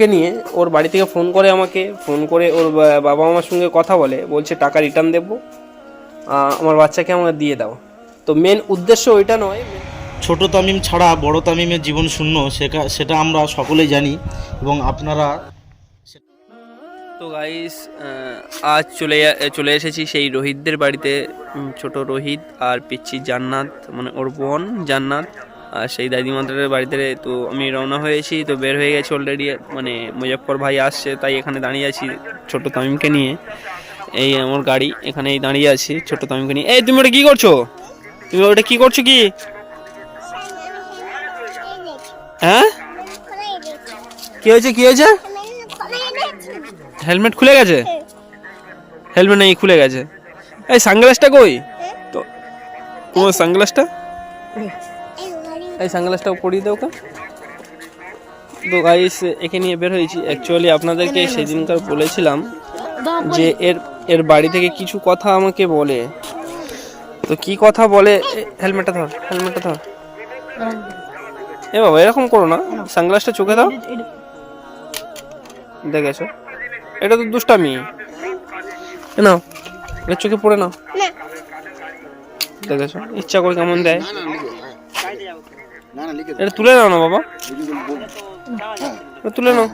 কে নিয়ে ওর বাড়ি থেকে ফোন করে আমাকে ফোন করে ওর বাবা মামার সঙ্গে কথা বলে বলছে টাকা রিটার্ন দেবো। আমার বাচ্চাকে আমাকে দিয়ে দাও। তো মেন উদ্দেশ্য ওইটা নয় ছোট তামিম ছাড়া বড় তামিমের জীবন শূন্য সেটা সেটা আমরা সকলেই জানি এবং আপনারা তো গাইস আজ চলে চলে এসেছি সেই রোহিতদের বাড়িতে ছোট রোহিত আর পিচ্ছি জান্নাত মানে ওর বোন জান্নাত। আর সেই দাদিমাদের বাড়িতে তো আমি রওনা হয়েছি তো বের হয়ে গেছি অলরেডি মানে মুজফ্ফর ভাই আসছে, তাই এখানে দাঁড়িয়ে আছি ছোট তামিমকে নিয়ে। এই আমার গাড়ি, এখানেই দাঁড়িয়ে আছি ছোট তামিমকে নিয়ে। এই, তুমি ওটা কি করছ? তুমি ওটা কি করছ কি? হ্যাঁ? কি হয়েছে কি হয়েছে? হেলমেট খুলে গেছে? হেলমেট নেই খুলে গেছে? এই, সানগ্লাসটা কই? তো, তোমার সানগ্লাসটা? এই সানগ্লাসটাও পরিয়ে দাও তো গাইস একে নিয়ে বের হয়েছি। অ্যাকচুয়ালি আপনাদেরকে সেদিনকার বলেছিলাম যে এর এর বাড়ি থেকে কিছু কথা আমাকে বলে। তো কি কথা বলে? এ, হেলমেটটা ধর হেলমেটটা ধর। এ বাবা এরকম করো না। সানগ্লাসটা চোখে দাও। দেখেছ? এটা তো দুষ্টামি। এ নাও এটা চোখে পড়ে নাও। দেখেছ? ইচ্ছা করে কেমন দেয়? এটা তুলে নাও না বাবা। তুলে নাও।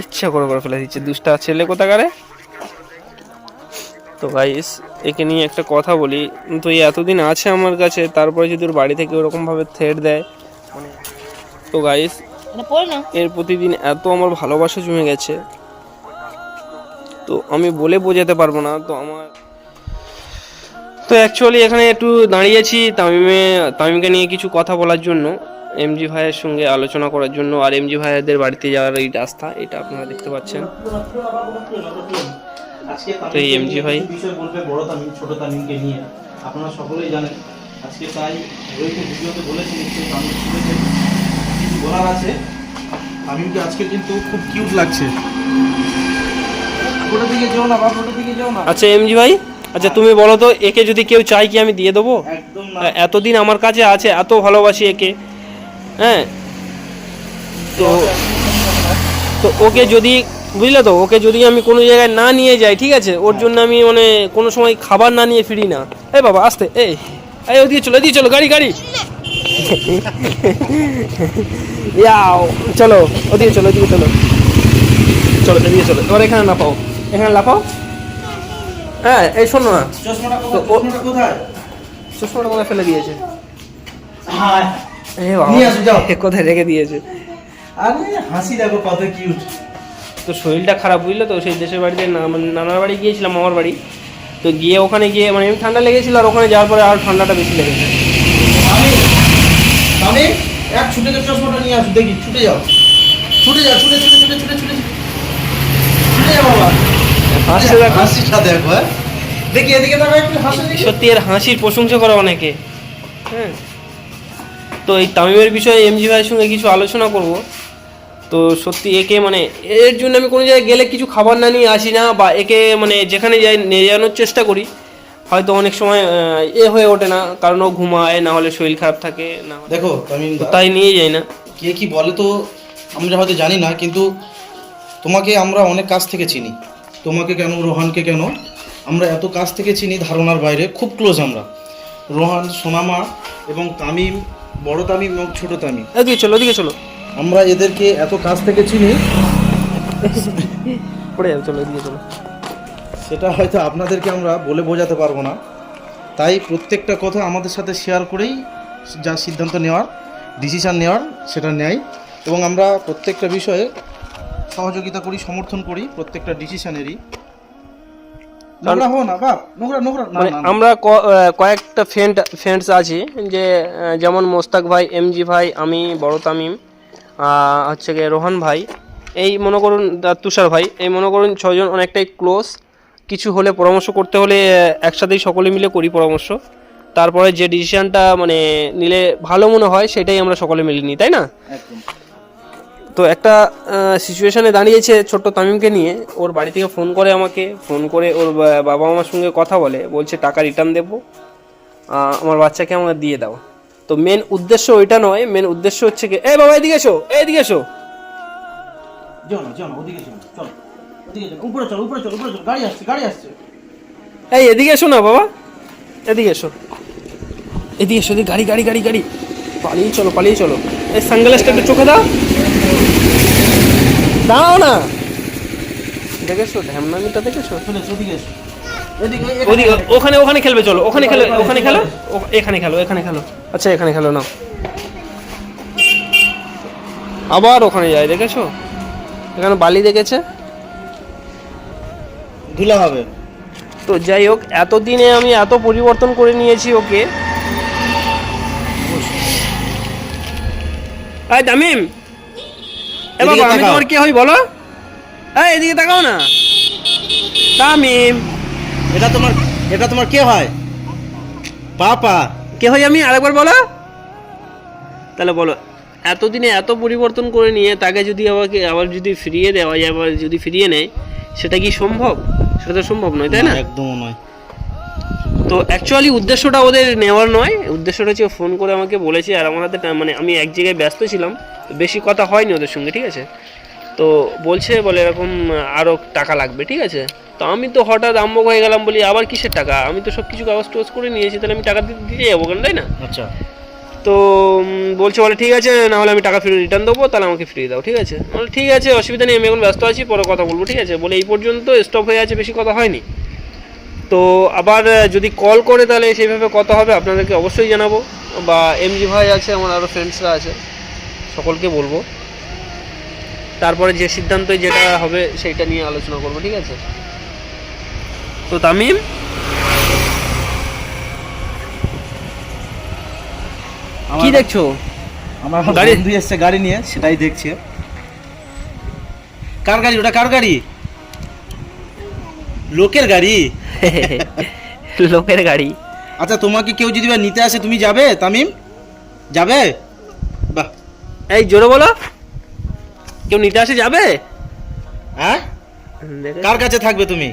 ইচ্ছা করে করে ফেলে দিচ্ছে। দুষ্টা ছেলে কোথাকারে? তো গাইস একে নিয়ে একটা কথা বলি। তো এই এতদিন আছে আমার কাছে তারপরে যদি ওর বাড়ি থেকে ওরকম ভাবে থ্রেড দেয় মানে তো গাইস এর প্রতিদিন এত আমার ভালোবাসা জমে গেছে। তো আমি বলে বোঝাতে পারব না তো আমার তো অ্যাকচুয়ালি এখানে একটু দাঁড়িয়েছি তামিমে তামিমকে নিয়ে কিছু কথা বলার জন্য এমজি ভাইয়ের সঙ্গে আলোচনা করার জন্য আর এমজি ভাইয়াদের বাড়িতে যাওয়ার এই রাস্তা এটা আপনারা দেখতে পাচ্ছেন। তো এই MG ভাই। বিষয় বলবে? বড় তামিম ছোট তামিমকে নিয়ে। আপনারা সকলেই জানেন আজকে তাই রোহিত ভিডিওতে বলেছি নিশ্চয়ই তামিম শুনেছেন কিছু বলার আছে? তামিমকে আজকে কিন্তু খুব কিউট লাগছে। ওটার দিকে যাও না বাবা ওটার দিকে যাও না। আচ্ছা এমজি ভাই? আচ্ছা তুমি বলো তো একে যদি কেউ চাই কি আমি দিয়ে দেবো? এতদিন আমার কাছে আছে এত ভালোবাসি একে। হ্যাঁ। তো তো ওকে যদি বুঝলে তো ওকে যদি আমি কোনো জায়গায় না নিয়ে যাই ঠিক আছে? ওর জন্য আমি মানে কোনো সময় খাবার না নিয়ে ফিরি না। এই বাবা আসতে এই এই ওদিকে চলো এদিকে চলো গাড়ি গাড়ি। ইয়াও চলো ওদিকে চলো ওদিকে চলো। চলো এদিকে চলো এবার এখানে লাফাও এখানে লাফাও হ্যাঁ এই শোনো না। চশমাটা কোথায়? ফেলে দিয়েছে? হ্যাঁ। যাও। কোথায় রেখে দিয়েছে? আরে হাসি দেখো কত কিউট তো শরীরটা খারাপ বুঝলে তো সেই দেশের বাড়িতে নানার বাড়ি গিয়েছিলাম মামার বাড়ি। তো গিয়ে ওখানে গিয়ে মানে এমনি ঠান্ডা লেগেছিল আর ওখানে যাওয়ার পরে আর ঠান্ডাটা বেশি লেগেছে। আমি আমি এক ছুটে গিয়ে চশমাটা নিয়ে আসো দেখি ছুটে যাও। ছুটে যাও ছুটে ছুটে ছুটে ছুটে ছুটে। ছুটে যাও বাবা। হাসতে দেখো। হাসিটা দেখো হ্যাঁ? দেখি এদিকে দেখো একটু হাসি সত্যি এর হাসির প্রশংসা করে অনেকে। হ্যাঁ? তো এই তামিমের বিষয়ে এমজি ভাইয়ের সঙ্গে কিছু আলোচনা করব। তো সত্যি একে মানে এর জন্য আমি কোনো জায়গায় গেলে কিছু খাবার না নিয়ে আসি না বা একে মানে যেখানে যাই নিয়ে যাওয়ানোর চেষ্টা করি। হয়তো অনেক সময় এ হয়ে ওঠে না কারণ ও ঘুমায় না হলে শরীর খারাপ থাকে না দেখো আমি তাই নিয়ে যাই না। কে কি বলে তো আমরা হয়তো জানি না কিন্তু তোমাকে আমরা অনেক কাছ থেকে চিনি। তোমাকে কেন রোহানকে কেন? আমরা এত কাছ থেকে চিনি ধারণার বাইরে খুব ক্লোজ আমরা। রোহান সোনামা এবং তামিম বড় তামিম এবং ছোট তামিম। এদিকে চলো ওদিকে চলো। আমরা এদেরকে এত কাছ থেকে চিনি। পড়ে যাবে চলো এদিকে চলো। সেটা হয়তো আপনাদেরকে আমরা বলে বোঝাতে পারব না। তাই প্রত্যেকটা কথা আমাদের সাথে শেয়ার করেই যা সিদ্ধান্ত নেওয়ার ডিসিশান নেওয়ার সেটা নেয়। এবং আমরা প্রত্যেকটা বিষয়ে সহযোগিতা করি সমর্থন করি প্রত্যেকটা ডিসিশনেরই নোংরা হো না বাপ নোংরা নোংরা না, মানে। আমরা কয়েকটা ফ্রেন্ড ফ্রেন্ডস আছি যে যেমন মোস্তাক ভাই এমজি ভাই আমি বড় তামিম হচ্ছে গিয়ে রোহান ভাই এই মনে করুন তুষার ভাই এই মনে করুন ছজন অনেকটাই ক্লোজ কিছু হলে পরামর্শ করতে হলে একসাথেই সকলে মিলে করি পরামর্শ। তারপরে যে ডিসিশনটা মানে নিলে ভালো মনে হয় সেটাই আমরা সকলে মিলে নিই তাই না? একদম। তো একটা সিচুয়েশনে দাঁড়িয়েছে ছোট্ট তামিমকে নিয়ে। ওর বাড়ি থেকে ফোন করে আমাকে ফোন করে ওর বাবা মামার সঙ্গে কথা বলে বলছে টাকা রিটার্ন দেবো আমার বাচ্চাকে আমাকে দিয়ে দাও। তো মেন উদ্দেশ্য ওইটা নয় মেন উদ্দেশ্য হচ্ছে কি এ বাবা এদিকে এসো এদিকে এসো। এই এদিকে এসো না বাবা এদিকে এসো এদিকে এসো এদিকে গাড়ি গাড়ি গাড়ি গাড়ি পালিয়ে চলো পালিয়ে চলো। এই সানগ্লাসটা একটু চোখে দাও। দাও না। দেখেছ? ঢ্যামনামিটা দেখেছ? ওদিকে ওখানে ওখানে খেলবে চলো। ওখানে খেলে ওখানে খেলো? ও- এখানে খেলো এখানে খেলো। আচ্ছা এখানে খেলো না আবার ওখানে যায় দেখেছ? এখানে বালি দেখেছে? ধুলা হবে। তো যাই হোক এতদিনে আমি এত পরিবর্তন করে নিয়েছি ওকে। এই তামিম এ এদিকে বাবা আমি তোমার কে হই বলো? এই এদিকে তাকাও না। তামিম। এটা তোমার এটা তোমার কে হয়? পাপা কে হই আমি? আরেকবার বলো। তাহলে বলো এতদিনে এত পরিবর্তন করে নিয়ে তাকে যদি আমাকে আবার যদি ফিরিয়ে দেওয়া যায় আবার যদি ফিরিয়ে নেয় সেটা কি সম্ভব? সেটা তো সম্ভব নয় তাই না? একদম নয়। তো অ্যাকচুয়ালি উদ্দেশ্যটা ওদের নেওয়ার নয়। উদ্দেশ্যটা হচ্ছে ফোন করে আমাকে বলেছে আর আমার হাতে মানে আমি এক জায়গায় ব্যস্ত ছিলাম। বেশি কথা হয়নি ওদের সঙ্গে ঠিক আছে? তো বলছে বলে এরকম আরও টাকা লাগবে ঠিক আছে? তো আমি তো হঠাৎ আম্মক হয়ে গেলাম বলি আবার কিসের টাকা? আমি তো সব কিছু কাগজ টাগজ করে নিয়েছি তাহলে আমি টাকা দিতে দিতে যাব কেন তাই না? আচ্ছা। তো বলছে বলে ঠিক আছে না হলে আমি টাকা ফিরে রিটার্ন দেবো তাহলে আমাকে ফিরিয়ে দাও ঠিক আছে? বলে ঠিক আছে অসুবিধা নেই আমি এখন ব্যস্ত আছি পরে কথা বলব ঠিক আছে? বলে এই পর্যন্ত স্টপ হয়ে আছে বেশি কথা হয়নি। তো আবার যদি কল করে তাহলে সেইভাবে কথা হবে আপনাদেরকে অবশ্যই জানাব। বা এমজি ভাই আছে আমার আরও ফ্রেন্ডসরা আছে সকলকে বলব। তারপরে যে সিদ্ধান্ত যেটা হবে সেইটা নিয়ে আলোচনা করব ঠিক আছে? তো তামিম? কি দেখছ? আমার গাড়ি- বন্ধু এসছে গাড়ি নিয়ে সেটাই দেখছে। কার গাড়ি? ওটা কার গাড়ি? লোকের গাড়ি? লোকের গাড়ি। আচ্ছা তোমাকে কেউ যদি বা নিতে আসে তুমি যাবে তামিম? যাবে? বাহ। এই জোরে বলো। কেউ নিতে আসে যাবে? হ্যাঁ? কার কাছে থাকবে তুমি?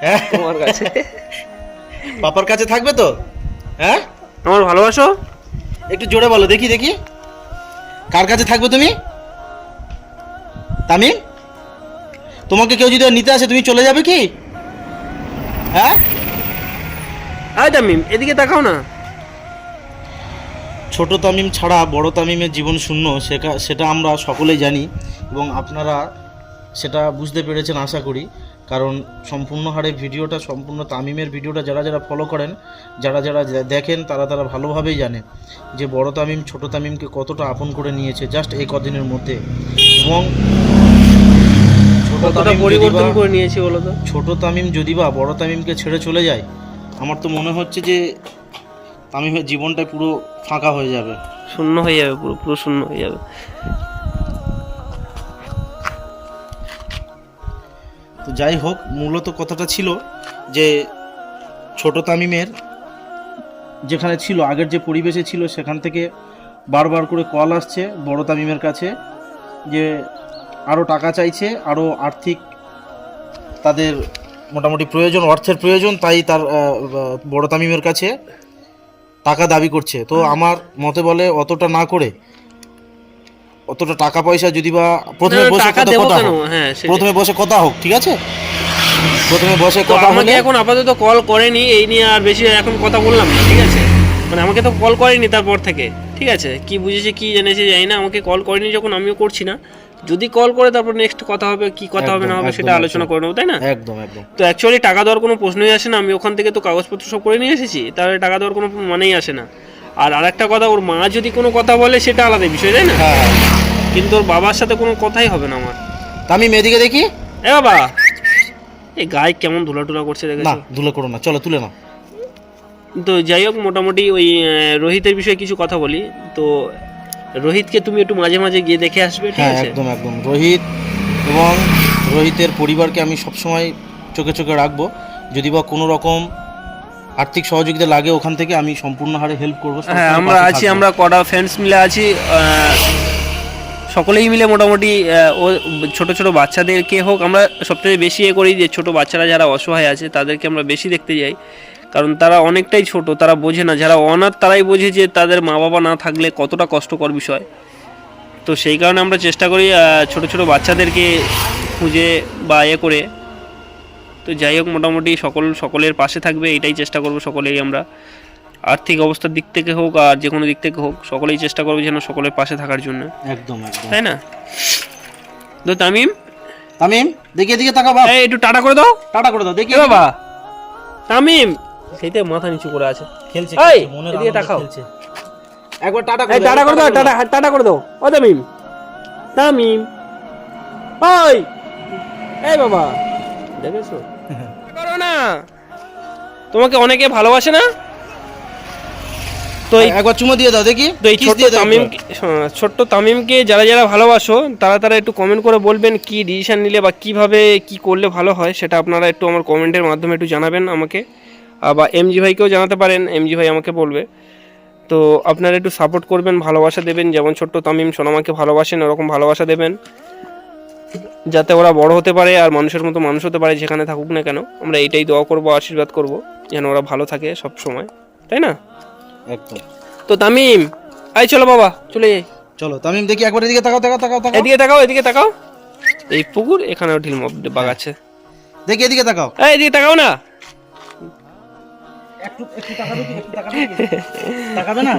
হ্যাঁ? তোমার কাছে। পাপার কাছে থাকবে তো? হ্যাঁ? আমার ভালোবাসো? একটু জোরে বলো দেখি দেখি। কার কাছে থাকবে তুমি? তামিম? তোমাকে কেউ যদি নিতে আসে তুমি চলে যাবে কি? হ্যাঁ? আয় তামিম এদিকে তাকাও না। ছোট তামিম ছাড়া বড় তামিমের জীবন শূন্য সেটা সেটা আমরা সকলেই জানি এবং আপনারা সেটা বুঝতে পেরেছেন আশা করি। কারণ সম্পূর্ণ হারে ভিডিওটা সম্পূর্ণ তামিমের ভিডিওটা যারা যারা ফলো করেন যারা যারা দেখেন তারা তারা ভালোভাবেই জানে যে বড় তামিম ছোট তামিমকে কতটা আপন করে নিয়েছে জাস্ট এই কদিনের মধ্যে। এবং কতটা পরিবর্তন করে নিয়েছি বলো তো ছোট তামিম যদি বা বড় তামিমকে ছেড়ে চলে যায় আমার তো মনে হচ্ছে যে তামিমের জীবনটা পুরো ফাঁকা হয়ে যাবে। শূন্য হয়ে যাবে পুরো পুরো শূন্য হয়ে যাবে। তো যাই হোক মূলত কথাটা ছিল যে ছোট তামিমের যেখানে ছিল আগের যে পরিবেশে ছিল সেখান থেকে বারবার করে কল আসছে বড় তামিমের কাছে যে আরও টাকা চাইছে আরও আর্থিক তাদের মোটামুটি প্রয়োজন অর্থের প্রয়োজন তাই তার বড় তামিমের কাছে টাকা দাবি করছে। তো আমার মতে বলে অতটা না করে অতটা টাকা পয়সা যদি বা প্রথমে বসে কথা কথা হোক। হ্যাঁ প্রথমে বসে কথা হোক ঠিক আছে? প্রথমে বসে কথা আমাকে এখন আপাতত কল করেনি এই নিয়ে আর বেশি এখন কথা বললাম না ঠিক আছে? মানে আমাকে তো কল করেনি তারপর থেকে ঠিক আছে? কি বুঝেছে কি জেনেছে জানি না আমাকে কল করেনি যখন আমিও করছি না। যদি কল করে তারপর নেক্সট কথা হবে কি কথা হবে না হবে সেটা আলোচনা করে নেব তাই না? একদম একদম। তো অ্যাকচুয়ালি টাকা দেওয়ার কোনো প্রশ্নই আসে না আমি ওখান থেকে তো কাগজপত্র সব করে নিয়ে এসেছি তাহলে টাকা দেওয়ার কোনো মানেই আসে না। আর আরেকটা কথা ওর মা যদি কোনো কথা বলে সেটা আলাদা বিষয় তাই না? হ্যাঁ। কিন্তু ওর বাবার সাথে কোনো কথাই হবে না আমার। আমি মেয়েদিকে দেখি। এ বাবা! এই গায়ে কেমন ধুলা টুলা করছে না দেখেছ? ধুলে করো না চলো তুলে না তো যাই হোক মোটামুটি ওই রোহিতের বিষয়ে কিছু কথা বলি। তো রোহিতকে তুমি একটু মাঝে মাঝে গিয়ে দেখে আসবে ঠিক হ্যাঁ আছে? একদম একদম। রোহিত এবং রোহিতের পরিবারকে আমি সবসময় চোখে চোখে রাখব। যদি বা কোনো রকম আর্থিক সহযোগিতা লাগে ওখান থেকে আমি সম্পূর্ণ হারে হেল্প করব হ্যাঁ আমরা আছি আমরা কটা ফ্রেন্ডস মিলে আছি সকলেই মিলে মোটামুটি ও ছোট ছোট বাচ্চাদেরকে হোক আমরা সবথেকে বেশি এ করি যে ছোট বাচ্চারা যারা অসহায় আছে তাদেরকে আমরা বেশি দেখতে যাই। কারণ তারা অনেকটাই ছোট তারা বোঝে না। যারা অনাথ তারাই বোঝে যে তাদের মা বাবা না থাকলে কতটা কষ্টকর বিষয়। তো সেই কারণে আমরা চেষ্টা করি ছোট ছোট বাচ্চাদেরকে খুঁজে বা ইয়ে করে। তো যাই হোক মোটামুটি সকল সকলের পাশে থাকবে এটাই চেষ্টা করব সকলেই আমরা। আর্থিক অবস্থার দিক থেকে হোক আর যে কোনো দিক থেকে হোক সকলেই চেষ্টা করবে যেন সকলের পাশে থাকার জন্য। একদম একদম। তাই না? তো তামিম? তামিম দেখি এদিকে তাকা এই একটু টাটা করে দাও। টাটা করে দাও দেখি। বাবা তামিম! সেইতে মাথা নিচু করে আছে। খেলছে এই, এদিকে তাকাও। একবার টাটা করে টাটা করে দাও টাটা টাটা করে দাও। ও তামিম তামিম। ওই এই বাবা দেখেছ? করো না। তোমাকে অনেকে ভালোবাসে না? তো এই একবার চুমো দিয়ে দাও দেখি। তো এই ছোট্ট তামিম ছোট্ট তামিমকে যারা যারা ভালোবাসো তারা তারা একটু কমেন্ট করে বলবেন কি ডিসিশন নিলে বা কীভাবে কি করলে ভালো হয় সেটা আপনারা একটু আমার কমেন্টের মাধ্যমে একটু জানাবেন আমাকে। বা এমজি ভাইকেও জানাতে পারেন এমজি ভাই আমাকে বলবে। তো আপনারা একটু সাপোর্ট করবেন ভালোবাসা দেবেন যেমন ছোট্ট তামিম সোনামাকে ভালোবাসেন ওরকম ভালোবাসা দেবেন। যাতে ওরা বড় হতে পারে আর মানুষের মতো মানুষ হতে পারে যেখানে থাকুক না কেন। আমরা এটাই দোয়া করব আশীর্বাদ করব যেন ওরা ভালো থাকে সব সময়। তাই না? একদম। তো তামিম আই চলো বাবা চলে যাই। চলো তামিম দেখি একবার এদিকে তাকাও তাকাও তাকাও তাকাও। এদিকে তাকাও এদিকে তাকাও। এই পুকুর এখানেও ঢিল বাগাচ্ছে। দেখি এদিকে তাকাও। এই এদিকে তাকাও না। একটু একটু তাকাবে কি? একটু তাকাবে কি? তাকাবে না?